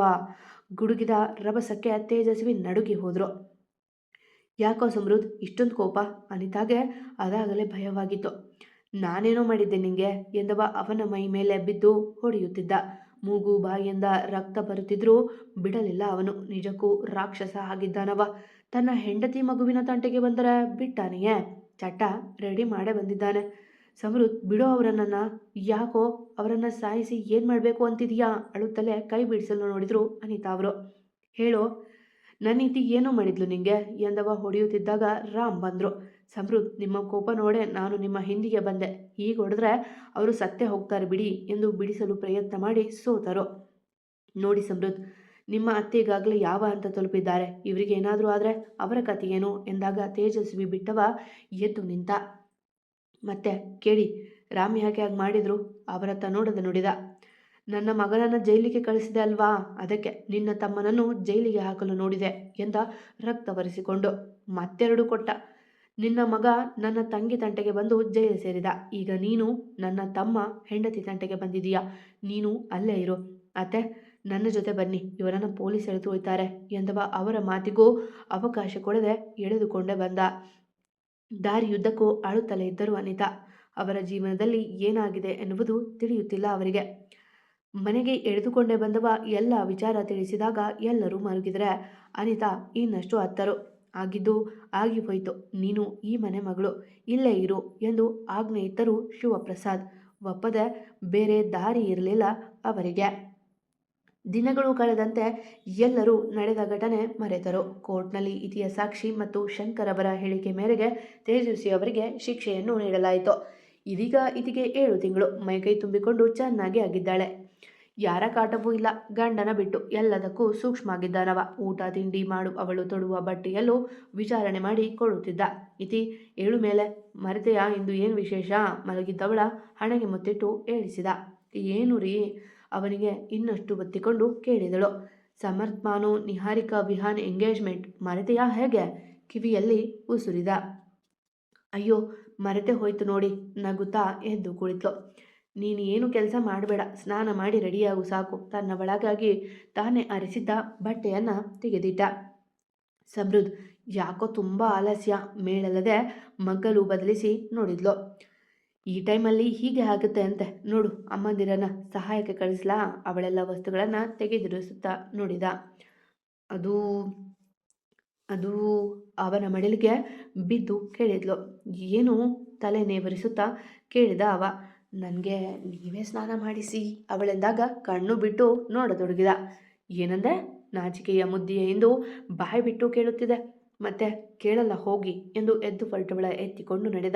ಗುಡುಗಿದ ರಭಸಕ್ಕೆ ತೇಜಸ್ವಿ ನಡುಗಿ ಹೋದ್ರು. ಯಾಕೋ ಸಮೃದ್ಧ ಇಷ್ಟೊಂದು ಕೋಪ? ಅನಿತಾಗೆ ಅದಾಗಲೇ ಭಯವಾಗಿತ್ತು. ನಾನೇನೋ ಮಾಡಿದ್ದೆ ನಿಂಗೆ ಎಂದವ ಅವನ ಮೈ ಮೇಲೆ ಬಿದ್ದು ಹೊಡೆಯುತ್ತಿದ್ದ. ಮೂಗು ಬಾಯಿಯಿಂದ ರಕ್ತ ಬರುತ್ತಿದ್ರೂ ಬಿಡಲಿಲ್ಲ ಅವನು. ನಿಜಕ್ಕೂ ರಾಕ್ಷಸ ಆಗಿದ್ದಾನವ. ತನ್ನ ಹೆಂಡತಿ ಮಗುವಿನ ತಂಟೆಗೆ ಬಂದರೆ ಬಿಟ್ಟಾನೆಯೇ? ಚಟ ರೆಡಿ ಮಾಡೇ ಬಂದಿದ್ದಾನೆ. ಸಮೃದ್ಧ ಬಿಡೋ ಅವರನ್ನ ಯಾಕೋ ಅವರನ್ನು ಸಾಯಿಸಿ ಏನು ಮಾಡಬೇಕು ಅಂತಿದ್ಯಾ? ಅಳುತ್ತಲೇ ಕೈ ಬಿಡಿಸಲು ನೋಡಿದ್ರು ಅನಿತಾ ಅವರು. ಹೇಳೋ ನನ್ನ ಇತಿ ಏನೋ ಮಾಡಿದ್ಲು ನಿಂಗೆ? ಎಂದವ ಹೊಡೆಯುತ್ತಿದ್ದಾಗ ರಾಮ್ ಬಂದರು. ಸಮೃತ್ ನಿಮ್ಮ ಕೋಪ ನೋಡೆ ನಾನು ನಿಮ್ಮ ಹಿಂದಿಗೆ ಬಂದೆ. ಹೀಗೆ ಹೊಡೆದ್ರೆ ಅವರು ಸತ್ತೇ ಹೋಗ್ತಾರೆ ಬಿಡಿ ಎಂದು ಬಿಡಿಸಲು ಪ್ರಯತ್ನ ಮಾಡಿ ಸೋತರು. ನೋಡಿ ಸಮೃತ್ ನಿಮ್ಮ ಅತ್ತೆಗಾಗಲೇ ಯಾವ ಹಂತ ತಲುಪಿದ್ದಾರೆ? ಇವರಿಗೆ ಏನಾದರೂ ಆದರೆ ಅವರ ಕಥೆ ಏನು? ಎಂದಾಗ ತೇಜಸ್ವಿ ಬಿಟ್ಟವ ಎದ್ದು ನಿಂತ. ಮತ್ತೆ ಕೇಳಿ, ರಾಮ್ ಯಾಕೆ ಹಾಗೆ ಮಾಡಿದ್ರು ಅವರತ್ತ ನೋಡದೆ ನುಡಿದ. ನನ್ನ ಮಗನನ್ನು ಜೈಲಿಗೆ ಕಳಿಸಿದೆ ಅಲ್ವಾ? ಅದಕ್ಕೆ ನಿನ್ನ ತಮ್ಮನನ್ನು ಜೈಲಿಗೆ ಹಾಕಲು ನೋಡಿದೆ ಎಂದ ರಕ್ತ ಬರೆಸಿಕೊಂಡು ಮತ್ತೆರಡು ಕೊಟ್ಟ. ನಿನ್ನ ಮಗ ನನ್ನ ತಂಗಿ ತಂಟೆಗೆ ಬಂದು ಜೈಲು ಸೇರಿದ. ಈಗ ನೀನು ನನ್ನ ತಮ್ಮ ಹೆಂಡತಿ ತಂಟೆಗೆ ಬಂದಿದೀಯ ನೀನು ಅಲ್ಲೇ ಇರು. ಅತ್ತೆ, ನನ್ನ ಜೊತೆ ಬನ್ನಿ. ಇವರನ್ನು ಪೊಲೀಸ್ ಎಳೆದು ಹೋಯ್ತಾರೆ ಎಂದವ ಅವರ ಮಾತಿಗೂ ಅವಕಾಶ ಕೊಡದೆ ಎಳೆದುಕೊಂಡೇ ಬಂದ. ದಾರಿಯುದ್ದಕ್ಕೂ ಅಳುತ್ತಲೇ ಇದ್ದರು ಅನಿತಾ. ಅವರ ಜೀವನದಲ್ಲಿ ಏನಾಗಿದೆ ಎನ್ನುವುದು ತಿಳಿಯುತ್ತಿಲ್ಲ ಅವರಿಗೆ. ಮನೆಗೆ ಎಳೆದುಕೊಂಡೇ ಬಂದವ ಎಲ್ಲ ವಿಚಾರ ತಿಳಿಸಿದಾಗ ಎಲ್ಲರೂ ಮಲಗಿದರೆ. ಅನಿತಾ, ಇನ್ನಷ್ಟು ಅತ್ತರು ಆಗಿದ್ದು ಆಗಿ ಹೋಯಿತು ನೀನು ಈ ಮನೆ ಮಗಳು. ಇಲ್ಲೇ ಇರು ಎಂದು ಆಜ್ಞೆ ಇತ್ತರು ಶಿವಪ್ರಸಾದ್. ಒಪ್ಪದೆ ಬೇರೆ ದಾರಿ ಇರಲಿಲ್ಲ ಅವರಿಗೆ. ದಿನಗಳು ಕಳೆದಂತೆ ಎಲ್ಲರೂ ನಡೆದ ಘಟನೆ ಮರೆತರು. ಕೋರ್ಟ್ನಲ್ಲಿ ಇತಿಯ ಸಾಕ್ಷಿ ಮತ್ತು ಶಂಕರ್ ಅವರ ಹೇಳಿಕೆ ಮೇರೆಗೆ ತೇಜಸ್ವಿ ಅವರಿಗೆ ಶಿಕ್ಷೆಯನ್ನು ನೀಡಲಾಯಿತು. ಇದೀಗ ಇತಿಗೆ ಏಳು ತಿಂಗಳು. ಮೈಕೈ ತುಂಬಿಕೊಂಡು ಚೆನ್ನಾಗಿ ಆಗಿದ್ದಾಳೆ. ಯಾರ ಕಾಟವೂ ಇಲ್ಲ. ಗಂಡನ ಬಿಟ್ಟು ಎಲ್ಲದಕ್ಕೂ ಸೂಕ್ಷ್ಮ ಆಗಿದ್ದಾನವ ಊಟ, ತಿಂಡಿ ಮಾಡು, ಅವಳು ತೊಡುವ ಬಟ್ಟೆಯಲ್ಲೂ ವಿಚಾರಣೆ ಮಾಡಿ ಕೊಡುತ್ತಿದ್ದ. ಇತಿ ಏಳು ಮೇಲೆ ಮರೆತೆಯ ಇಂದು ಏನು ವಿಶೇಷ? ಮಲಗಿದ್ದವಳ ಹಣೆಗೆ ಮುತ್ತಿಟ್ಟು ಏಳಿಸಿದ. ಏನು ರೀ? ಅವನಿಗೆ ಇನ್ನಷ್ಟು ಒತ್ತಿಕೊಂಡು ಕೇಳಿದಳು. ಸಮರ್ಥ್ ಮಾನು ನಿಹಾರಿಕಾ ವಿಹಾನ್ ಎಂಗೇಜ್ಮೆಂಟ್ ಮರೆತೆಯಾ ಹೇಗೆ? ಕಿವಿಯಲ್ಲಿ ಉಸುರಿದ. ಅಯ್ಯೋ, ಮರೆತೆ ಹೋಯ್ತು ನೋಡಿ, ನಗುತ್ತಾ ಎದ್ದು ಕುಳಿತು ನೀನು ಏನು ಕೆಲಸ ಮಾಡಬೇಡ, ಸ್ನಾನ ಮಾಡಿ ರೆಡಿಯಾಗು ಸಾಕು. ತನ್ನ ಒಳಗಾಗಿ ತಾನೇ ಅರಿಸಿದ್ದ ಬಟ್ಟೆಯನ್ನು ತೆಗೆದಿಟ್ಟ. ಸಮೃದ್, ಯಾಕೋ ತುಂಬ ಆಲಸ್ಯ ಮೇಳಲ್ಲದೆ ಮಗ್ಗಲು ಬದಲಿಸಿ ನೋಡಿದ್ಲು. ಈ ಟೈಮಲ್ಲಿ ಹೀಗೆ ಆಗುತ್ತೆ ಅಂತೆ. ನೋಡು, ಅಮ್ಮಂದಿರನ್ನ ಸಹಾಯಕ್ಕೆ ಕಳಿಸ್ಲಾ? ಅವಳೆಲ್ಲ ವಸ್ತುಗಳನ್ನು ತೆಗೆದಿರಿಸುತ್ತಾ ನೋಡಿದ. ಅದು ಅದು ಅವನ ಮಡಿಲಿಗೆ ಬಿದ್ದು ಕೇಳಿದ್ಲು. ಏನು ತಲೆ ನೇವರಿಸುತ್ತಾ ಕೇಳಿದ ಅವ. ನನಗೆ ನೀವೇ ಸ್ನಾನ ಮಾಡಿಸಿ, ಅವಳೆಂದಾಗ ಕಣ್ಣು ಬಿಟ್ಟು ನೋಡತೊಡಗಿದ. ಏನಂದೆ? ನಾಚಿಕೆಯ ಮುದ್ದಿಯೆಂದು ಬಾಯಿ ಬಿಟ್ಟು ಕೇಳುತ್ತಿದೆ. ಮತ್ತೆ ಕೇಳಲ್ಲ ಹೋಗಿ, ಎಂದು ಎದ್ದು ಹೊರಟವಳ ಎತ್ತಿಕೊಂಡು ನಡೆದ.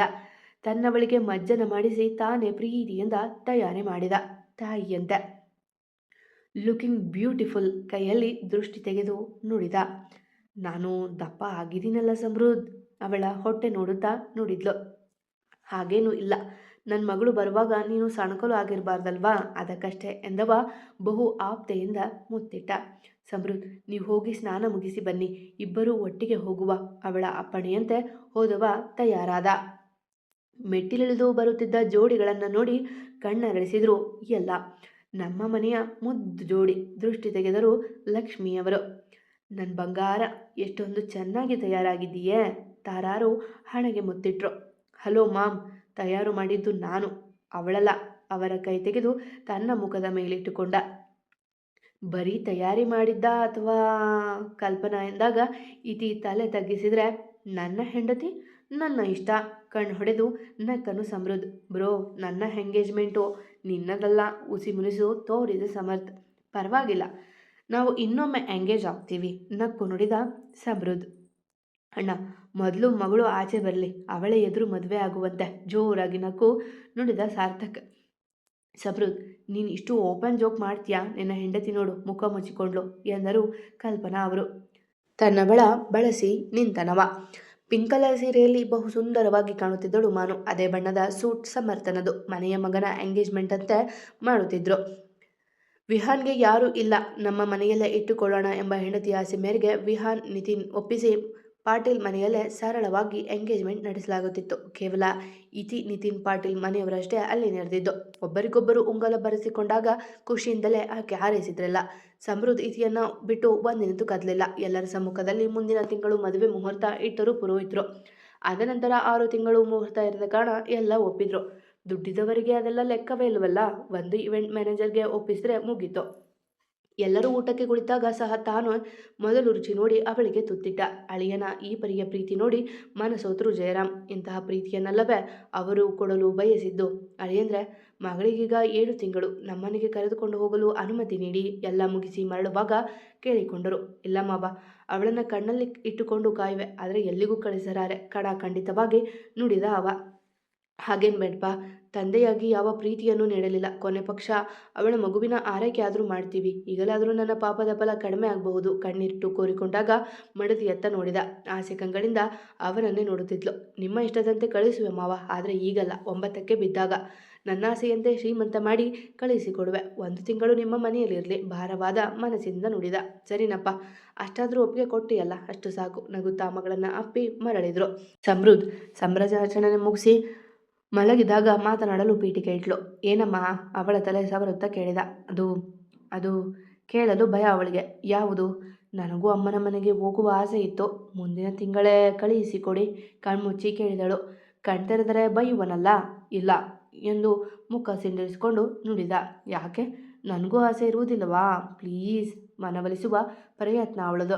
ತನ್ನ ಬಳಿಗೆ ಮಜ್ಜನ ಮಾಡಿಸಿ ತಾನೇ ಪ್ರೀತಿಯಿಂದ ತಯಾರಿ ಮಾಡಿದ ತಾಯಿಯಂತೆ. ಲುಕಿಂಗ್ ಬ್ಯೂಟಿಫುಲ್ ಕೈಯಲ್ಲಿ ದೃಷ್ಟಿ ತೆಗೆದು ನುಡಿದ. ನಾನು ದಪ್ಪ ಆಗಿದ್ದೀನಲ್ಲ ಸಮೃದ್ಧ ಅವಳ ಹೊಟ್ಟೆ ನೋಡುತ್ತಾ ನುಡಿದ್ಲು. ಹಾಗೇನೂ ಇಲ್ಲ. ನನ್ನ ಮಗಳು ಬರುವಾಗ ನೀನು ಸಣಕಲು ಆಗಿರಬಾರ್ದಲ್ವಾ? ಅದಕ್ಕಷ್ಟೇ, ಎಂದವ ಬಹು ಆಪ್ತೆಯಿಂದ ಮುತ್ತಿಟ್ಟ. ಸಮೃದ್ಧ ನೀವು ಹೋಗಿ ಸ್ನಾನ ಮುಗಿಸಿ ಬನ್ನಿ. ಇಬ್ಬರೂ ಒಟ್ಟಿಗೆ ಹೋಗುವ. ಅವಳ ಅಪ್ಪಣೆಯಂತೆ ಹೋದವ ತಯಾರಾದ. ಮೆಟ್ಟಿಲಿಳಿದು ಬರುತ್ತಿದ್ದ ಜೋಡಿಗಳನ್ನು ನೋಡಿ ಕಣ್ಣರಳಿಸಿದ್ರು. ಎಲ್ಲ. ನಮ್ಮ ಮನೆಯ ಮುದ್ದು ಜೋಡಿ ದೃಷ್ಟಿ ತೆಗೆದರು ಲಕ್ಷ್ಮಿಯವರು. ನನ್ನ ಬಂಗಾರ, ಎಷ್ಟೊಂದು ಚೆನ್ನಾಗಿ ತಯಾರಾಗಿದ್ದೀಯೇ? ತಾರಾರು ಹಣೆಗೆ ಮುತ್ತಿಟ್ರು. ಹಲೋ ಮಾಮ್, ತಯಾರು ಮಾಡಿದ್ದು ನಾನು. ಅವಳಲ್ಲ, ಅವರ ಕೈ ತೆಗೆದು ತನ್ನ ಮುಖದ ಮೇಲಿಟ್ಟುಕೊಂಡ. ಬರೀ ತಯಾರಿ ಮಾಡಿದ್ದ ಅಥವಾ ಕಲ್ಪನಾ ಎಂದಾಗ ಇತಿ ತಲೆ ತಗ್ಗಿಸಿದ್ರೆ ನನ್ನ ಹೆಂಡತಿ ನನ್ನ ಇಷ್ಟ. ಕಣ್ಣು ಹೊಡೆದು ನಕ್ಕನು ಸಮೃದ್ಧ ಬ್ರೋ, ನನ್ನ ಎಂಗೇಜ್ಮೆಂಟು ನಿನ್ನದಲ್ಲ. ಉಸಿ ಮುನಿಸು ತೋರಿದ ಸಮರ್ಥ ಪರವಾಗಿಲ್ಲ, ನಾವು ಇನ್ನೊಮ್ಮೆ ಎಂಗೇಜ್ ಆಗ್ತೀವಿ. ನಕ್ಕು ನುಡಿದ ಸಮೃದ್ಧ ಅಣ್ಣ, ಮೊದಲು ಮಗಳು ಆಚೆ ಬರಲಿ. ಅವಳೇ ಎದುರು ಮದುವೆ ಆಗುವಂತೆ ಜೋರಾಗಿ ನಕ್ಕು ನುಡಿದ ಸಾರ್ಥಕ್. ಸಮೃದ್ಧ ನೀನು ಇಷ್ಟು ಓಪನ್ ಜೋಕ್ ಮಾಡ್ತೀಯಾ? ನಿನ್ನ ಹೆಂಡತಿ ನೋಡು, ಮುಖ ಮುಚ್ಚಿಕೊಂಡ್ಲು ಎಂದರು ಕಲ್ಪನಾ ಅವರು. ತನ್ನ ಬಳ ಬಳಸಿ ನಿಂತನವ. ಪಿಂಕ್ ಕಲರ್ ಸೀರೆಯಲ್ಲಿ ಬಹು ಸುಂದರವಾಗಿ ಕಾಣುತ್ತಿದ್ದಳು ಮಾನು. ಅದೇ ಬಣ್ಣದ ಸೂಟ್ ಸಮರ್ಥನದು. ಮನೆಯ ಮಗನ ಎಂಗೇಜ್ಮೆಂಟ್ ಅಂತೆ ಮಾಡುತ್ತಿದ್ದರು ವಿಹಾನ್ಗೆ ಯಾರೂ ಇಲ್ಲ. ನಮ್ಮ ಮನೆಯಲ್ಲೇ ಇಟ್ಟುಕೊಳ್ಳೋಣ ಎಂಬ ಹೆಂಡತಿ ಆಸೆ ಮೇರೆಗೆ ವಿಹಾನ್ ನಿತಿನ್ ಒಪ್ಪಿಸಿ ಪಾಟೀಲ್ ಮನೆಯಲ್ಲೇ ಸರಳವಾಗಿ ಎಂಗೇಜ್ಮೆಂಟ್ ನಡೆಸಲಾಗುತ್ತಿತ್ತು. ಕೇವಲ ಇತಿ ನಿತಿನ್ ಪಾಟೀಲ್ ಮನೆಯವರಷ್ಟೇ ಅಲ್ಲಿ ನೆರೆದಿದ್ದು ಒಬ್ಬರಿಗೊಬ್ಬರು ಉಂಗಲ ಬರೆಸಿಕೊಂಡಾಗ ಖುಷಿಯಿಂದಲೇ ಆಕೆ ಹಾರೈಸಿದ್ರಲ್ಲ. ಸಮೃದ್ಧ ಇತಿಯನ್ನು ಬಿಟ್ಟು ಒಂದಿನಂತೂ ಕದಲಿಲ್ಲ. ಎಲ್ಲರ ಸಮ್ಮುಖದಲ್ಲಿ ಮುಂದಿನ ತಿಂಗಳು ಮದುವೆ ಮುಹೂರ್ತ ಇಟ್ಟರು ಪುರೋಹಿತರು. ಅದನಂತರ ಆರು ತಿಂಗಳು ಮುಹೂರ್ತ ಇರದ ಕಾರಣ ಎಲ್ಲ ಒಪ್ಪಿದ್ರು. ದುಡ್ಡಿದವರಿಗೆ ಅದೆಲ್ಲ ಲೆಕ್ಕವೇ ಇಲ್ವಲ್ಲ ಒಂದು ಇವೆಂಟ್ ಮ್ಯಾನೇಜರ್ಗೆ ಒಪ್ಪಿಸಿದ್ರೆ ಮುಗೀತು. ಎಲ್ಲರೂ ಊಟಕ್ಕೆ ಕುಳಿತಾಗ ಸಹ ತಾನು ಮೊದಲು ರುಚಿ ನೋಡಿ ಅವಳಿಗೆ ತುತ್ತಿಟ್ಟ ಅಳಿಯನ ಈ ಪರಿಯ ಪ್ರೀತಿ ನೋಡಿ ಮನಸೋತರು, ಜಯರಾಮ್, ಇಂತಹ ಪ್ರೀತಿಯನ್ನಲ್ಲವೇ ಅವರು ಕೊಡಲು ಬಯಸಿದ್ದು? ಅಳಿಯಂದ್ರೆ, ಮಗಳಿಗೀಗ ಏಳು ತಿಂಗಳು. ನಮ್ಮನೆಗೆ ಕರೆದುಕೊಂಡು ಹೋಗಲು ಅನುಮತಿ ನೀಡಿ ಎಲ್ಲ ಮುಗಿಸಿ ಮರಳುವಾಗ ಕೇಳಿಕೊಂಡರು. ಇಲ್ಲ ಮಾವ, ಅವಳನ್ನು ಕಣ್ಣಲ್ಲಿ ಇಟ್ಟುಕೊಂಡು ಕಾಯುವೆ. ಆದರೆ ಎಲ್ಲಿಗೂ ಕಳಿಸರಾರೆ. ಕಡ ಖಂಡಿತವಾಗಿ ನುಡಿದ ಅವ. ಹಾಗೇನು ಬೇಡಪ್ಪ ತಂದೆಯಾಗಿ ಯಾವ ಪ್ರೀತಿಯನ್ನು ನೀಡಲಿಲ್ಲ. ಕೊನೆ ಪಕ್ಷ ಅವಳ ಮಗುವಿನ ಆರೈಕೆ ಆದರೂ ಮಾಡ್ತೀವಿ. ಈಗಲಾದರೂ ನನ್ನ ಪಾಪದ ಫಲ ಕಡಿಮೆ ಆಗಬಹುದು. ಕಣ್ಣಿಟ್ಟು ಕೋರಿಕೊಂಡಾಗ ಮಡದಿಯತ್ತ ನೋಡಿದ. ಆಸೆ ಕಂಗಳಿಂದ ಅವನನ್ನೇ ನೋಡುತ್ತಿದ್ಲು. ನಿಮ್ಮ ಇಷ್ಟದಂತೆ ಕಳಿಸುವೆ ಮಾವ. ಆದರೆ ಈಗಲ್ಲ. ಒಂಬತ್ತಕ್ಕೆ ಬಿದ್ದಾಗ ನನ್ನ ಆಸೆಯಂತೆ ಶ್ರೀಮಂತ ಮಾಡಿ ಕಳುಹಿಸಿಕೊಡುವೆ. ಒಂದು ತಿಂಗಳು ನಿಮ್ಮ ಮನೆಯಲ್ಲಿರಲಿ. ಭಾರವಾದ ಮನಸ್ಸಿಂದ ನುಡಿದ. ಸರಿನಪ್ಪ. ಅಷ್ಟಾದರೂ ಒಪ್ಪಿಗೆ ಕೊಟ್ಟಿಯಲ್ಲ. ಅಷ್ಟು ಸಾಕು. ನಗುತ್ತಾ ಮಗಳನ್ನು ಅಪ್ಪಿ ಮರಳಿದ್ರು. ಸಮೃದ್ಧ ಸಂಭ್ರಮಾಚರಣೆ ಮುಗಿಸಿ ಮಲಗಿದಾಗ ಮಾತನಾಡಲು ಪೀಠಿಕೆ ಇಟ್ಲು ಏನಮ್ಮ? ಅವಳ ತಲೆ ಸವರುತ್ತಾ ಕೇಳಿದ. ಅದು ಅದು ಕೇಳಲು ಭಯ ಅವಳಿಗೆ. ಯಾವುದು? ನನಗೂ ಅಮ್ಮನ ಮನೆಗೆ ಹೋಗುವ ಆಸೆ ಇತ್ತು. ಮುಂದಿನ ತಿಂಗಳೇ ಕಳುಹಿಸಿಕೊಡಿ. ಕಣ್ಮುಚ್ಚಿ ಕೇಳಿದಳು. ಕಣ್ತೆರೆದರೆ ಬೈಯುವನಲ್ಲ? ಇಲ್ಲ, ಎಂದು ಮುಖ ಸಿಂಡರಿಸಿಕೊಂಡು ನುಡಿದ. ಯಾಕೆ? ನನಗೂ ಆಸೆ ಇರುವುದಿಲ್ಲವಾ? ಪ್ಲೀಸ್, ಮನವೊಲಿಸುವ ಪ್ರಯತ್ನ ಅವಳದು.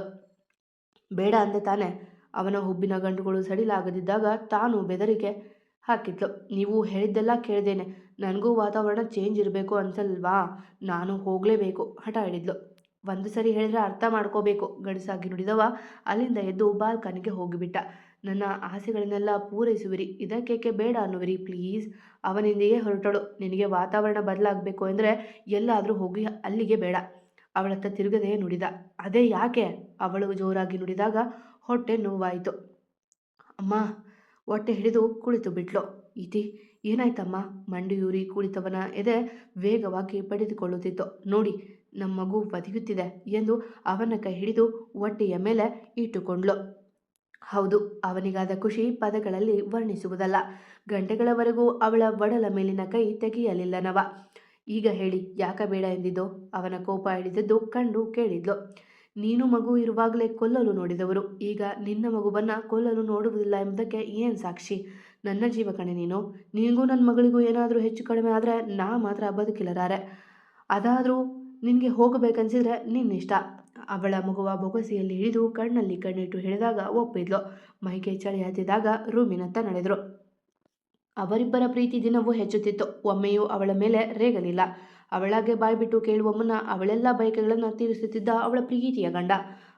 ಬೇಡ ಅಂದೆ ತಾನೆ. ಅವನ ಹುಬ್ಬಿನ ಗಂಟುಗಳು ಸಡಿಲಾಗದಿದ್ದಾಗ ತಾನು ಬೆದರಿಕೆ ಹಾಕಿದ್ಲು ನೀವು ಹೇಳಿದ್ದೆಲ್ಲ ಕೇಳಿದ್ದೇನೆ ನನಗೂ ವಾತಾವರಣ ಚೇಂಜ್ ಇರಬೇಕು ಅನ್ಸಲ್ವಾ? ನಾನು ಹೋಗಲೇಬೇಕು, ಹಠ ಹಿಡಿದ್ಲು ಒಂದು ಸರಿ ಹೇಳಿದ್ರೆ ಅರ್ಥ ಮಾಡ್ಕೋಬೇಕು. ಗಡಿಸಾಗಿ ನುಡಿದವ ಅಲ್ಲಿಂದ ಎದ್ದು ಬಾಲ್ಕನಿಗೆ ಹೋಗಿಬಿಟ್ಟ. ನನ್ನ ಆಸೆಗಳನ್ನೆಲ್ಲ ಪೂರೈಸುವಿರಿ. ಇದಕ್ಕೇಕೆ ಬೇಡ ಅನ್ನುವಿರಿ, ಪ್ಲೀಸ್. ಅವನಿಂದೆಯೇ ಹೊರಟಳು. ನಿನಗೆ ವಾತಾವರಣ ಬದಲಾಗಬೇಕು ಅಂದರೆ ಎಲ್ಲಾದರೂ ಹೋಗಿ ಅಲ್ಲಿಗೆ ಬೇಡ. ಅವಳತ್ತ ತಿರುಗದೆ ನುಡಿದ. ಅದೇ ಯಾಕೆ? ಅವಳು ಜೋರಾಗಿ ನುಡಿದಾಗ ಹೊಟ್ಟೆ ನೋವಾಯಿತು. ಅಮ್ಮ ಹೊಟ್ಟೆ ಹಿಡಿದು ಕುಳಿತು ಬಿಟ್ಲು. ಇತಿ, ಏನಾಯ್ತಮ್ಮ? ಮಂಡಿಯೂರಿ ಕುಳಿತವನ ಎದೆ ವೇಗವಾಗಿ ಪಡೆದುಕೊಳ್ಳುತ್ತಿತ್ತು ನೋಡಿ ನಮ್ಮ ಮಗು ಬದಿಯುತ್ತಿದೆ ಎಂದು ಅವನ ಕೈ ಹಿಡಿದು ಹೊಟ್ಟೆಯ ಮೇಲೆ ಇಟ್ಟುಕೊಂಡ್ಲು. ಹೌದು, ಅವನಿಗಾದ ಖುಷಿ ಪದಗಳಲ್ಲಿ ವರ್ಣಿಸುವುದಲ್ಲ. ಗಂಟೆಗಳವರೆಗೂ ಅವಳ ಒಡಲ ಮೇಲಿನ ಕೈ ತೆಗೆಯಲಿಲ್ಲ ನವ. ಈಗ ಹೇಳಿ, ಯಾಕ ಬೇಡ ಎಂದಿದ್ದು? ಅವನ ಕೋಪ ಹಿಡಿದದ್ದು ಕಂಡು ಕೇಳಿದ್ಲು. ನೀನು ಮಗು ಇರುವಾಗಲೇ ಕೊಲ್ಲಲು ನೋಡಿದವರು. ಈಗ ನಿನ್ನ ಮಗುವನ್ನು ಕೊಲ್ಲಲು ನೋಡುವುದಿಲ್ಲ ಎಂಬುದಕ್ಕೆ ಏನು ಸಾಕ್ಷಿ? ನನ್ನ ಜೀವ ಕಣೆ ನೀನು. ನಿನಗೂ ನನ್ನ ಮಗಳಿಗೂ ಏನಾದರೂ ಹೆಚ್ಚು ಕಡಿಮೆ ಆದರೆ ನಾ ಮಾತ್ರ ಬದುಕಿಲ್ಲರಾರೆ. ಅದಾದರೂ ನಿನಗೆ ಹೋಗಬೇಕನ್ಸಿದ್ರೆ ನಿನ್ನಿಷ್ಟ. ಅವಳ ಮಗುವ ಬೊಗಸಿಯಲ್ಲಿ ಹಿಡಿದು ಕಣ್ಣಲ್ಲಿ ಕಣ್ಣಿಟ್ಟು ಹೇಳಿದಾಗ ಒಪ್ಪಿದ್ಲು. ಮೈಗೆ ಚಳಿ ಹತ್ತಿದಾಗ ರೂಮಿನತ್ತ ನಡೆದರು. ಅವರಿಬ್ಬರ ಪ್ರೀತಿ ದಿನವೂ ಹೆಚ್ಚುತ್ತಿತ್ತು. ಒಮ್ಮೆಯೂ ಅವಳ ಮೇಲೆ ರೇಗಲಿಲ್ಲ. ಅವಳಾಗೆ ಬಾಯ್ಬಿಟ್ಟು ಕೇಳುವ ಮುನ್ನ ಅವಳೆಲ್ಲ ಬಯಕೆಗಳನ್ನು ತೀರಿಸುತ್ತಿದ್ದ ಅವಳ ಪ್ರೀತಿಯ ಗಂಡ.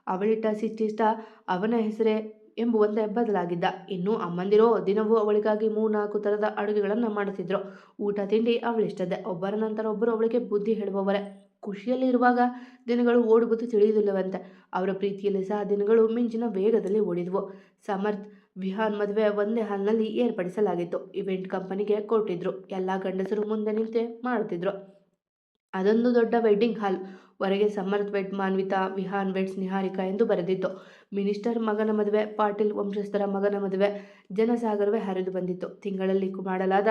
ಅವಳಿಟ್ಟ ಸಿಟ್ಟಿಷ್ಟ ಅವನ ಹೆಸರೇ ಎಂಬುವಂತೆ ಬದಲಾಗಿದ್ದ. ಇನ್ನು ಅಮ್ಮಂದಿರೋ ದಿನವೂ ಅವಳಿಗಾಗಿ ಮೂರ್ನಾಲ್ಕು ಥರದ ಅಡುಗೆಗಳನ್ನು ಮಾಡುತ್ತಿದ್ದರು ಊಟ ತಿಂಡಿ ಅವಳಿಷ್ಟದೆ ಒಬ್ಬರ ನಂತರ ಒಬ್ಬರು ಅವಳಿಗೆ ಬುದ್ಧಿ ಹೇಳುವವರೇ. ಖುಷಿಯಲ್ಲಿರುವಾಗ ದಿನಗಳು ಓಡುವುದು ತಿಳಿಯುವುದಿಲ್ಲವಂತೆ ಅವರ ಪ್ರೀತಿಯಲ್ಲಿ ಸಹ ದಿನಗಳು ಮಿಂಚಿನ ವೇಗದಲ್ಲಿ ಓಡಿದ್ವು. ಸಮರ್ಥ್, ವಿಹಾನ್ ಮದುವೆ ಒಂದೇ ಹಾಲ್ನಲ್ಲಿ ಏರ್ಪಡಿಸಲಾಗಿತ್ತು. ಇವೆಂಟ್ ಕಂಪನಿಗೆ ಕೊಟ್ಟಿದ್ರು. ಎಲ್ಲ ಗಂಡಸರು ಮುಂದೆ ನಿಂತೆ ಮಾಡುತ್ತಿದ್ರು. ಅದೊಂದು ದೊಡ್ಡ ವೆಡ್ಡಿಂಗ್ ಹಾಲ್ ಹೊರಗೆ ಸಮರ್ಥ್ ವೆಡ್ ಮಾನ್ವಿತಾ, ವಿಹಾನ್ ವೆಡ್ಸ್ ನಿಹಾರಿಕಾ ಎಂದು ಬರೆದಿತ್ತು. ಮಿನಿಸ್ಟರ್ ಮಗನ ಮದುವೆ, ಪಾಟೀಲ್ ವಂಶಸ್ಥರ ಮಗನ ಮದುವೆ, ಜನಸಾಗರವೇ ಹರಿದು ಬಂದಿತ್ತು. ತಿಂಗಳಲ್ಲಿ ಮಾಡಲಾದ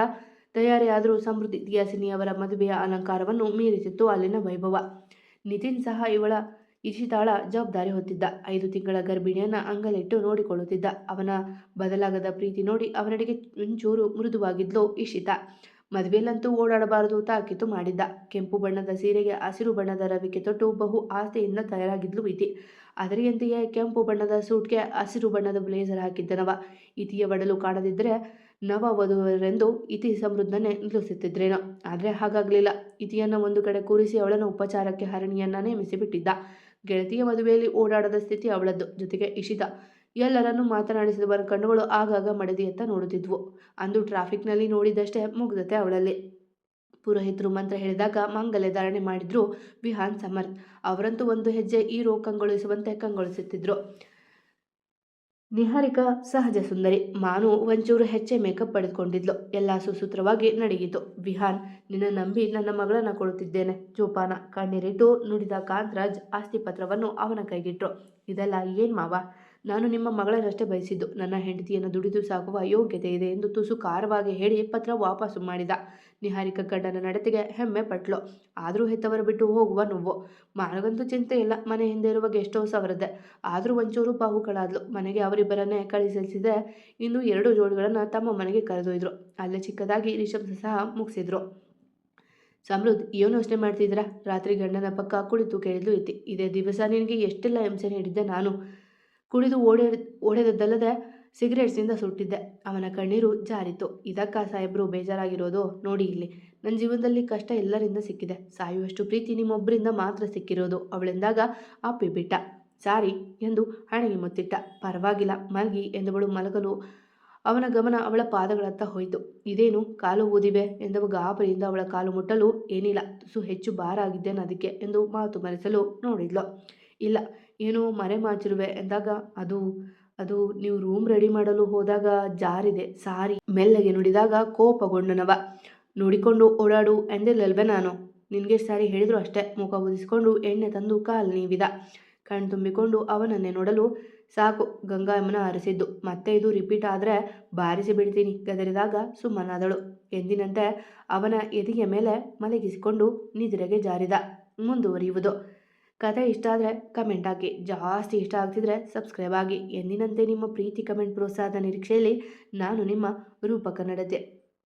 ತಯಾರಿಯಾದರೂ ಸಮೃದ್ಧಿ ದಿಯಾಸಿನಿಯವರ ಮದುವೆಯ ಅಲಂಕಾರವನ್ನು ಮೀರಿಸಿತ್ತು ಅಲ್ಲಿನ ವೈಭವ. ನಿತಿನ್ ಸಹ ಇವಳ ಇಶಿತಾಳ ಜವಾಬ್ದಾರಿ ಹೊತ್ತಿದ್ದ. ಐದು ತಿಂಗಳ ಗರ್ಭಿಣಿಯನ್ನು ಅಂಗಲಿಟ್ಟು ನೋಡಿಕೊಳ್ಳುತ್ತಿದ್ದ. ಅವನ ಬದಲಾಗದ ಪ್ರೀತಿ ನೋಡಿ ಅವನಡೆಗೆ ಒಂಚೂರು ಮೃದುವಾಗಿದ್ಲು ಇಶಿತಾ. ಮದುವೆಯಲ್ಲಂತೂ ಓಡಾಡಬಾರದು ತಾಕೀತು ಮಾಡಿದ್ದ. ಕೆಂಪು ಬಣ್ಣದ ಸೀರೆಗೆ ಹಸಿರು ಬಣ್ಣದ ರವಿಕೆ ತೊಟ್ಟು ಬಹು ಆಸೆಯಿಂದ ತಯಾರಾಗಿದ್ಲು ಇತಿ. ಅದರಿಯಂತೆಯೇ ಕೆಂಪು ಬಣ್ಣದ ಸೂಟ್ಗೆ ಹಸಿರು ಬಣ್ಣದ ಬ್ಲೇಸರ್ ಹಾಕಿದ್ದನವ ಇತಿಯ ಒಡಲು ಕಾಣದಿದ್ದರೆ ನವ ವಧುವರೆಂದು ಇತಿ ಸಮೃದ್ಧನೆ ನಿಲ್ಲಿಸುತ್ತಿದ್ರೇನೋ. ಆದರೆ ಹಾಗಾಗಲಿಲ್ಲ. ಇತಿಯನ್ನು ಒಂದು ಕಡೆ ಕೂರಿಸಿ ಅವಳನ್ನು ಉಪಚಾರಕ್ಕೆ ಹರಣಿಯನ್ನ ನೇಮಿಸಿಬಿಟ್ಟಿದ್ದ. ಗೆಳತಿಯ ಮದುವೆಯಲ್ಲಿ ಓಡಾಡದ ಸ್ಥಿತಿ ಅವಳದ್ದು. ಜೊತೆಗೆ ಇಶಿತ. ಎಲ್ಲರನ್ನೂ ಮಾತನಾಡಿಸಿದವರ ಕಣ್ಣುಗಳು ಆಗಾಗ ಮಡದಿಯತ್ತ ನೋಡುತ್ತಿದ್ವು. ಅಂದು ಟ್ರಾಫಿಕ್ನಲ್ಲಿ ನೋಡಿದಷ್ಟೇ ಮುಗ್ಧತೆ ಅವಳಲ್ಲಿ. ಪುರೋಹಿತರು ಮಂತ್ರ ಹೇಳಿದಾಗ ಮಂಗಲೆ ಧಾರಣೆ ಮಾಡಿದ್ರು ವಿಹಾನ್ ಸಮರ್ಥ್. ಅವರಂತೂ ಒಂದು ಹೆಜ್ಜೆ ಈ ರೋ ಕಂಗೊಳಿಸುವಂತೆ ಕಂಗೊಳಿಸುತ್ತಿದ್ರು. ನಿಹಾರಿಕಾ ಸಹಜ ಸುಂದರಿ. ಮಾನು ಒಂಚೂರು ಹೆಚ್ಚೆ ಮೇಕಪ್ ಪಡೆದುಕೊಂಡಿದ್ಲು. ಎಲ್ಲ ಸುಸೂತ್ರವಾಗಿ ನಡೆಯಿತು ವಿಹಾನ್, ನಿನ್ನ ನಂಬಿ ನನ್ನ ಮಗಳನ್ನ ಕೊಡುತ್ತಿದ್ದೇನೆ. ಜೋಪಾನ, ಕಣ್ಣೀರಿಟ್ಟು ನುಡಿದ ಕಾಂತರಾಜ್ ಆಸ್ತಿ ಪತ್ರವನ್ನು ಅವನ ಕೈಗಿಟ್ರು. ಇದೆಲ್ಲ ಏನ್ ಮಾವ? ನಾನು ನಿಮ್ಮ ಮಗಳನ್ನಷ್ಟೇ ಬಯಸಿದ್ದು. ನನ್ನ ಹೆಂಡತಿಯನ್ನು ದುಡಿದು ಸಾಕುವ ಯೋಗ್ಯತೆ ಇದೆ ಎಂದು ತುಸು ಖಾರವಾಗಿ ಹೇಳಿ ಪತ್ರ ವಾಪಸ್ಸು ಮಾಡಿದ. ನಿಹಾರಿಕ ಗಂಡನ ನಡತೆಗೆ ಹೆಮ್ಮೆ ಪಟ್ಲು. ಆದರೂ ಹೆತ್ತವರು ಬಿಟ್ಟು ಹೋಗುವ ನೋವು. ಮಾನಗಂತೂ ಚಿಂತೆ ಇಲ್ಲ. ಮನೆ ಹಿಂದೆ ಇರುವ ಗೆಸ್ಟ್ ಹೌಸ್ ಅವರದ್ದೇ. ಆದರೂ ಒಂಚೂರು ಬಾಹುಗಳಾದ್ಲು ಮನೆಗೆ ಅವರಿಬ್ಬರನ್ನೇ ಕಳಿಸಲಿಸಿದೆ. ಇನ್ನು ಎರಡು ಜೋಡಿಗಳನ್ನು ತಮ್ಮ ಮನೆಗೆ ಕರೆದೊಯ್ದರು. ಅಲ್ಲೇ ಚಿಕ್ಕದಾಗಿ ರಿಷಬ್ ಸಹ ಮುಗಿಸಿದ್ರು. ಸಮೃದ್ಧ ಏನು ಯೋಚನೆ ಮಾಡ್ತಿದ್ದೀರಾ? ರಾತ್ರಿ ಗಂಡನ ಪಕ್ಕ ಕುಳಿತು ಕೇಳಿದ್ಲು ಇತ್ತಿ ಇದೇ ದಿವಸ ನಿನಗೆ ಎಷ್ಟೆಲ್ಲ ಹಿಂಸೆ ನೀಡಿದ್ದೆ ನಾನು. ಕುಡಿದು ಓಡೆ ಓಡೆದದ್ದಲ್ಲದೆ ಸಿಗರೇಟ್ಸಿಂದ ಸುಟ್ಟಿದ್ದೆ. ಅವನ ಕಣ್ಣೀರು ಜಾರಿತು ಇದಕ್ಕ ಸಾಹೇಬ್ರು ಬೇಜಾರಾಗಿರೋದು ನೋಡಿ ಇಲ್ಲಿ. ನನ್ನ ಜೀವನದಲ್ಲಿ ಕಷ್ಟ ಎಲ್ಲರಿಂದ ಸಿಕ್ಕಿದೆ. ಸಾಯುವಷ್ಟು ಪ್ರೀತಿ ನಿಮ್ಮೊಬ್ಬರಿಂದ ಮಾತ್ರ ಸಿಕ್ಕಿರೋದು. ಅವಳೆಂದಾಗ ಅಪ್ಪಿ ಬಿಟ್ಟ. ಸಾರಿ ಎಂದು ಹಣೆಗೆ ಮುತ್ತಿಟ್ಟ. ಪರವಾಗಿಲ್ಲ. ಮಲಗಿ ಎಂದವಳು ಮಲಗಲು ಅವನ ಗಮನ ಅವಳ ಪಾದಗಳತ್ತ ಹೋಯಿತು. ಇದೇನು? ಕಾಲು ಊದಿವೆ? ಎಂದವ ಗಾಬರಿಯಿಂದ ಅವಳ ಕಾಲು ಮುಟ್ಟಲು, ಏನಿಲ್ಲ. ತುಸು ಹೆಚ್ಚು ಭಾರ ಆಗಿದ್ದೇನೆ ಅದಕ್ಕೆ ಎಂದು ಮಾತು ಮರೆಸಲು ನೋಡಿದ್ಲು. ಇಲ್ಲ. ಏನೋ ಮರೆ ಮಾಚಿರುವೆ ಎಂದಾಗ, ಅದು ಅದು ನೀವು ರೂಮ್ ರೆಡಿ ಮಾಡಲು ಹೋದಾಗ ಜಾರಿದೆ, ಸಾರಿ. ಮೆಲ್ಲಗೆ ನುಡಿದಾಗ ಕೋಪಗೊಂಡನವ ನೋಡಿಕೊಂಡು ಓಡಾಡು ಎಂದಿಲ್ಲಲ್ವೇ ನಾನು? ನಿನಗೆ ಸಾರಿ ಹೇಳಿದ್ರು ಅಷ್ಟೇ. ಮುಖ ಉದಿಸಿಕೊಂಡು ಎಣ್ಣೆ ತಂದು ಕಾಲು ನೀವಿದ. ಕಣ್ ತುಂಬಿಕೊಂಡು ಅವನನ್ನೇ ನೋಡಲು ಸಾಕು ಗಂಗಾಯಮ್ಮನ ಹರಿಸಿದ್ದು ಮತ್ತೆ ಇದು ರಿಪೀಟ್ ಆದರೆ ಬಾರಿಸಿ ಬಿಡ್ತೀನಿ ಗದರಿದಾಗ ಸುಮ್ಮನಾದಳು. ಎಂದಿನಂತೆ ಅವನ ಎದೆಯ ಮೇಲೆ ಮಲಗಿಸಿಕೊಂಡು ನಿದ್ರೆಗೆ ಜಾರಿದ. ಮುಂದುವರಿಯುವುದು. ಕತೆ ಇಷ್ಟ ಆದರೆ ಕಮೆಂಟ್ ಹಾಕಿ. ಜಾಸ್ತಿ ಇಷ್ಟ ಆಗ್ತಿದ್ರೆ ಸಬ್ಸ್ಕ್ರೈಬ್ ಆಗಿ. ಎಂದಿನಂತೆ ನಿಮ್ಮ ಪ್ರೀತಿ ಕಮೆಂಟ್ ಪ್ರೋತ್ಸಾಹದ ನಿರೀಕ್ಷೆಯಲ್ಲಿ ನಾನು ನಿಮ್ಮ ರೂಪಕನ್ನಡತೆ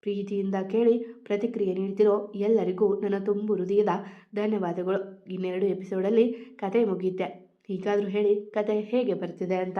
ಪ್ರೀತಿಯಿಂದ ಕೇಳಿ ಪ್ರತಿಕ್ರಿಯೆ ನೀಡ್ತಿರೋ ಎಲ್ಲರಿಗೂ ನನ್ನ ತುಂಬು ಹೃದಯದ ಧನ್ಯವಾದಗಳು. ಇನ್ನೆರಡು ಎಪಿಸೋಡಲ್ಲಿ ಕತೆ ಮುಗಿಯುತ್ತೆ. ಹೀಗಾದರೂ ಹೇಳಿ ಕತೆ ಹೇಗೆ ಬರ್ತಿದೆ ಅಂತ?